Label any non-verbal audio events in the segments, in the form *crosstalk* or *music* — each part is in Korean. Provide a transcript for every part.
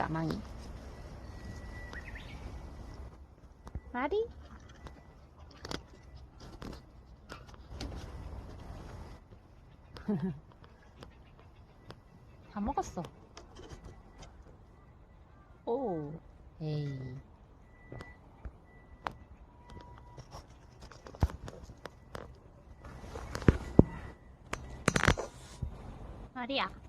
까망이. 마리? *laughs* 다 먹었어. 오, 에이. 마리야.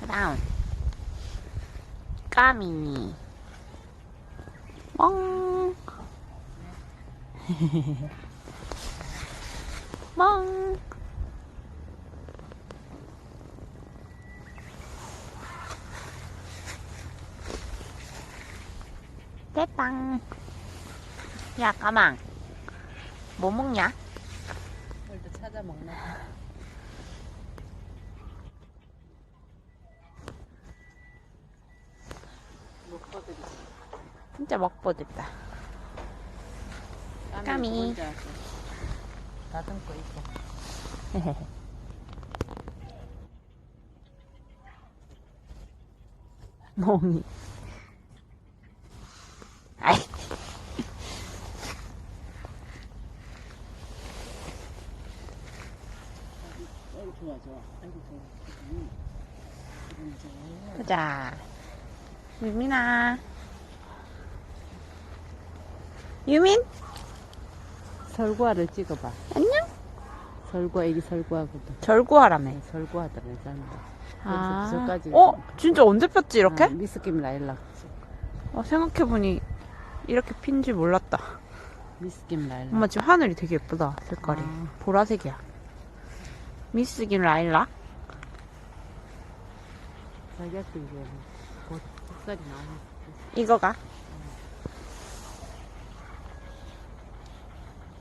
그다음 까미니 멍 멍. 대빵. 야, 까망. 뭐 먹냐? 뭘또 찾아 먹나? 먹거들이 진짜 먹보됐다. 까미. 다듬고. *laughs* 멍이. 아이, 아이고 좋아 좋아. 아이고 좋아. 보자. 유민아. 유민? 설구화를 찍어봐. 안녕? 설구화 애기 설구화거든. 절구하라며. 설구화더라 짠다. 아. 저까지. 어? 진짜 언제 폈지, 이렇게? 아, 미스김 라일락. 어, 생각해보니 이렇게 핀지 몰랐다. 미스김 라일락. 엄마 지금 하늘이 되게 예쁘다, 색깔이. 아. 보라색이야. 미스긴 라일락? 또 이제 곧 흑살이 나오는 이거가?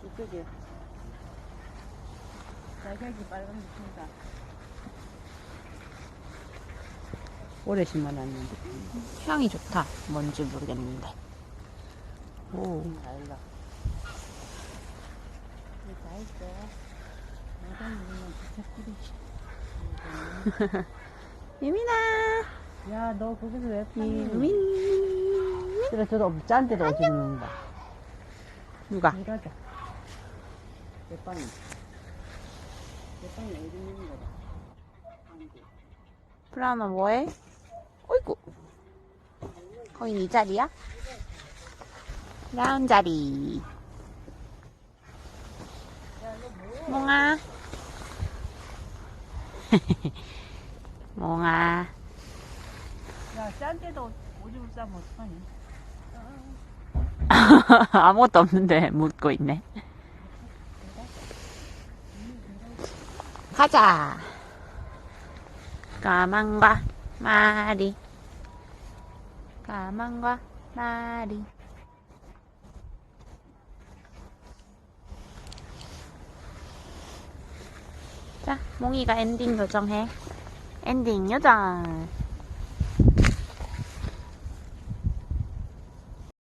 이쪽에 자격이 빨간색 핀다. 오래 심어놨는데. 향이 좋다. 뭔지 모르겠는데. 오. 라일락. 다 있어. 유민아. 야, 너 거기서 왜 파니? 유민. 그래, 저도 짠데도 오지 는다 누가? 일하자. 몇 방이? 몇 방이 어디 있는 거다? 플라너 뭐해? 어이구. 거의 네 자리야? 라운 자리. 몽아. *laughs* 몽아. 야, 짠데도 오줌 싸면 어떡하니? *laughs* 아무것도 없는데 묻고 있네. 가자. 까만과 마리. 까만과 마리. 자, 몽이가 엔딩 요정해. 엔딩 요정.